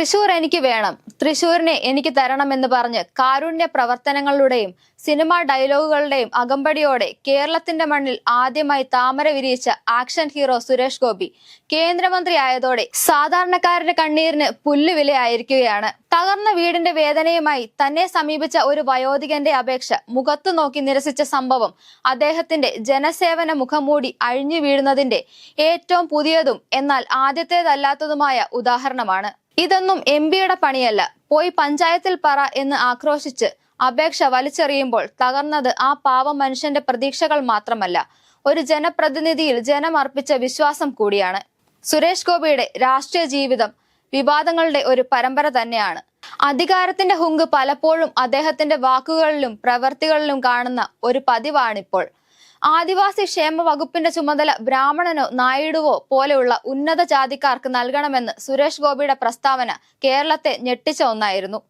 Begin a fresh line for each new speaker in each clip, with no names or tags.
തൃശൂർ എനിക്ക് വേണം. തൃശൂരിനെ എനിക്ക് തരണം എന്ന് പറഞ്ഞ് കാരുണ്യ പ്രവർത്തനങ്ങളുടെയും സിനിമാ ഡയലോഗുകളുടെയും അകമ്പടിയോടെ കേരളത്തിന്റെ മണ്ണിൽ ആദ്യമായി താമര വിരിയിച്ച ആക്ഷൻ ഹീറോ സുരേഷ് ഗോപി കേന്ദ്രമന്ത്രിയായതോടെ സാധാരണക്കാരുടെ കണ്ണീരിന് പുല്ലുവിലയായിരിക്കുകയാണ് തകർന്ന വീടിന്റെ വേദനയുമായി തന്നെ സമീപിച്ച ഒരു വയോധികന്റെ അപേക്ഷ മുഖത്തു നോക്കി നിരസിച്ച സംഭവം അദ്ദേഹത്തിന്റെ ജനസേവന മുഖംമൂടി അഴിഞ്ഞു വീഴുന്നതിന്റെ ഏറ്റവും പുതിയതും എന്നാൽ ആദ്യത്തേതല്ലാത്തതുമായ ഉദാഹരണമാണ്. ഇതൊന്നും എം പിയുടെ പണിയല്ല. പോയി പഞ്ചായത്തിൽ പറ എന്ന് ആക്രോശിച്ച് അപേക്ഷ വലിച്ചെറിയുമ്പോൾ തകർന്നത് ആ പാവ മനുഷ്യന്റെ പ്രതീക്ഷകൾ മാത്രമല്ല. ഒരു ജനപ്രതിനിധിയിൽ ജനം അർപ്പിച്ച വിശ്വാസം കൂടിയാണ്. സുരേഷ് ഗോപിയുടെ രാഷ്ട്രീയ ജീവിതം വിവാദങ്ങളുടെ ഒരു പരമ്പര തന്നെയാണ്. അധികാരത്തിന്റെ ഹുങ്ക് പലപ്പോഴും അദ്ദേഹത്തിന്റെ വാക്കുകളിലും പ്രവൃത്തികളിലും കാണുന്ന ഒരു പതിവാണിപ്പോൾ. ആദിവാസി ക്ഷേമ വകുപ്പിന്റെ ചുമതല ബ്രാഹ്മണനോ നായിഡുവോ പോലെയുള്ള ഉന്നത ജാതിക്കാർക്ക് നൽകണമെന്ന് സുരേഷ് ഗോപിയുടെ പ്രസ്താവന കേരളത്തെ ഞെട്ടിച്ച ഒന്നായിരുന്നു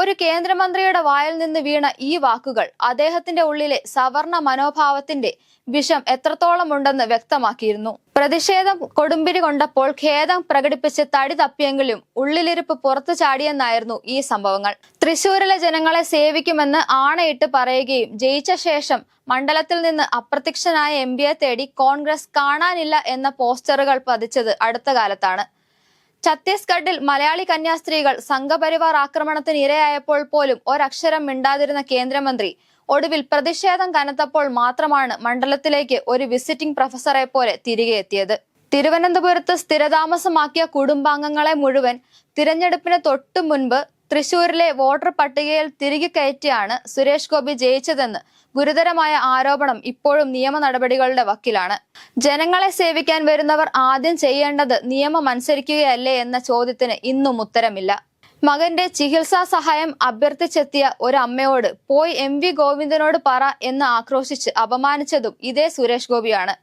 ഒരു കേന്ദ്രമന്ത്രിയുടെ വായിൽ നിന്ന് വീണ ഈ വാക്കുകൾ അദ്ദേഹത്തിന്റെ ഉള്ളിലെ സവർണ മനോഭാവത്തിന്റെ വിഷം എത്രത്തോളം ഉണ്ടെന്ന് വ്യക്തമാക്കിയിരുന്നു. പ്രതിഷേധം കൊടുമ്പിരി കൊണ്ടപ്പോൾ ഖേദം പ്രകടിപ്പിച്ച് തടി തപ്പിയെങ്കിലും ഉള്ളിലിരിപ്പ് പുറത്തു ചാടിയെന്നായിരുന്നു ഈ സംഭവങ്ങൾ. തൃശൂരിലെ ജനങ്ങളെ സേവിക്കുമെന്ന് ആണയിട്ട് പറയുകയും ജയിച്ച ശേഷം മണ്ഡലത്തിൽ നിന്ന് അപ്രത്യക്ഷനായ എം തേടി കോൺഗ്രസ് കാണാനില്ല എന്ന പോസ്റ്ററുകൾ പതിച്ചത് അടുത്ത കാലത്താണ്. ഛത്തീസ്ഗഡിൽ മലയാളി കന്യാസ്ത്രീകൾ സംഘപരിവാർ ആക്രമണത്തിന് ഇരയായപ്പോൾ പോലും ഒരക്ഷരം മിണ്ടാതിരുന്ന കേന്ദ്രമന്ത്രി. ഒടുവിൽ പ്രതിഷേധം കനത്തപ്പോൾ മാത്രമാണ് മണ്ഡലത്തിലേക്ക് ഒരു വിസിറ്റിംഗ് പ്രൊഫസറെ പോലെ തിരികെ എത്തിയത്. തിരുവനന്തപുരത്ത് സ്ഥിരതാമസമാക്കിയ കുടുംബാംഗങ്ങളെ മുഴുവൻ തിരഞ്ഞെടുപ്പിന് തൊട്ടു മുൻപ് തൃശൂരിലെ വോട്ടർ പട്ടികയിൽ തിരികെ കയറ്റിയാണ് സുരേഷ് ഗോപി ജയിച്ചതെന്ന് ഗുരുതരമായ ആരോപണം ഇപ്പോഴും നിയമ നടപടികളുടെ വക്കിലാണ്. ജനങ്ങളെ സേവിക്കാൻ വരുന്നവർ ആദ്യം ചെയ്യേണ്ടത് നിയമം അനുസരിക്കുകയല്ലേ എന്ന ചോദ്യത്തിന് ഇന്നും ഉത്തരമില്ല. മകന്റെ ചികിത്സാ സഹായം അഭ്യർത്ഥിച്ചെത്തിയ ഒരു അമ്മയോട് പോയി എം. വി. ഗോവിന്ദനോട് പറ എന്ന് ആക്രോശിച്ച് അപമാനിച്ചതും ഇതേ സുരേഷ് ഗോപിയാണ്.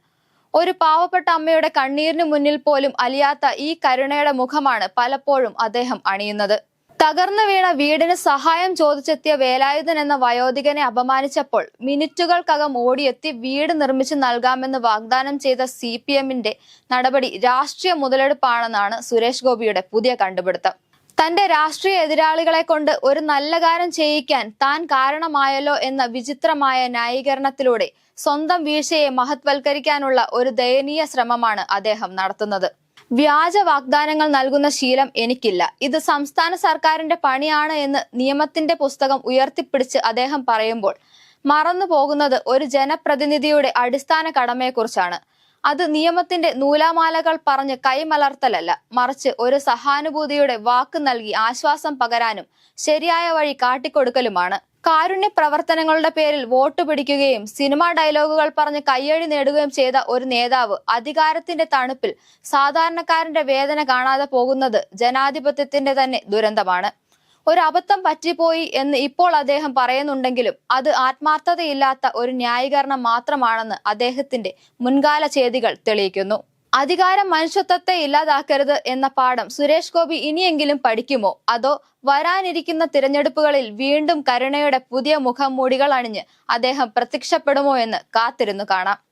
ഒരു പാവപ്പെട്ട അമ്മയുടെ കണ്ണീരിന് മുന്നിൽ പോലും അലിയാത്ത ഈ കരുണയുടെ മുഖമാണ് പലപ്പോഴും അദ്ദേഹം അണിയുന്നത്. തകർന്നു വീണ വീടിന് സഹായം ചോദിച്ചെത്തിയ വേലായുധൻ എന്ന വയോധികനെ അപമാനിച്ചപ്പോൾ മിനിറ്റുകൾക്കകം ഓടിയെത്തി വീട് നിർമ്മിച്ച് നൽകാമെന്ന് വാഗ്ദാനം ചെയ്ത സി പി എമ്മിന്റെ നടപടി രാഷ്ട്രീയ മുതലെടുപ്പാണെന്നാണ് സുരേഷ് ഗോപിയുടെ പുതിയ കണ്ടുപിടുത്തം. തന്റെ രാഷ്ട്രീയ എതിരാളികളെ കൊണ്ട് ഒരു നല്ല കാര്യം ചെയ്യിക്കാൻ താൻ കാരണമായല്ലോ എന്ന വിചിത്രമായ ന്യായീകരണത്തിലൂടെ സ്വന്തം വീഴ്ചയെ മഹത്വൽക്കരിക്കാനുള്ള ഒരു ദയനീയ ശ്രമമാണ് അദ്ദേഹം നടത്തുന്നത്. വ്യാജ വാഗ്ദാനങ്ങൾ നൽകുന്ന ശീലം എനിക്കില്ല. ഇത് സംസ്ഥാന സർക്കാരിന്റെ പണിയാണ് എന്ന് നിയമത്തിന്റെ പുസ്തകം ഉയർത്തിപ്പിടിച്ച് അദ്ദേഹം പറയുമ്പോൾ മറന്നു പോകുന്നത് ഒരു ജനപ്രതിനിധിയുടെ അടിസ്ഥാന കടമയെക്കുറിച്ചാണ്. അത് നിയമത്തിന്റെ നൂലാമാലകൾ പറഞ്ഞ് കൈമലർത്തലല്ല. മറിച്ച് ഒരു സഹാനുഭൂതിയുടെ വാക്ക് നൽകി ആശ്വാസം പകരാനും ശരിയായ വഴി കാട്ടിക്കൊടുക്കലുമാണ്. കാരുണ്യ പ്രവർത്തനങ്ങളുടെ പേരിൽ വോട്ട് പിടിക്കുകയും സിനിമാ ഡയലോഗുകൾ പറഞ്ഞ് കയ്യടി നേടുകയും ചെയ്ത ഒരു നേതാവ് അധികാരത്തിന്റെ തണുപ്പിൽ സാധാരണക്കാരന്റെ വേദന കാണാതെ പോകുന്നത് ജനാധിപത്യത്തിന്റെ തന്നെ ദുരന്തമാണ്. ഒരു അബദ്ധം പറ്റിപ്പോയി എന്ന് ഇപ്പോൾ അദ്ദേഹം പറയുന്നുണ്ടെങ്കിലും അത് ആത്മാർത്ഥതയില്ലാത്ത ഒരു ന്യായീകരണം മാത്രമാണെന്ന് അദ്ദേഹത്തിന്റെ മുൻകാല ചെയ്തികൾ തെളിയിക്കുന്നു. അധികാരം മനുഷ്യത്വത്തെ ഇല്ലാതാക്കരുത് എന്ന പാഠം സുരേഷ് ഗോപി ഇനിയെങ്കിലും പഠിക്കുമോ? അതോ വരാനിരിക്കുന്ന തിരഞ്ഞെടുപ്പുകളിൽ വീണ്ടും കരുണയുടെ പുതിയ മുഖം മൂടികൾ അണിഞ്ഞ് അദ്ദേഹം പ്രത്യക്ഷപ്പെടുമോ എന്ന് കാത്തിരുന്നു കാണാം.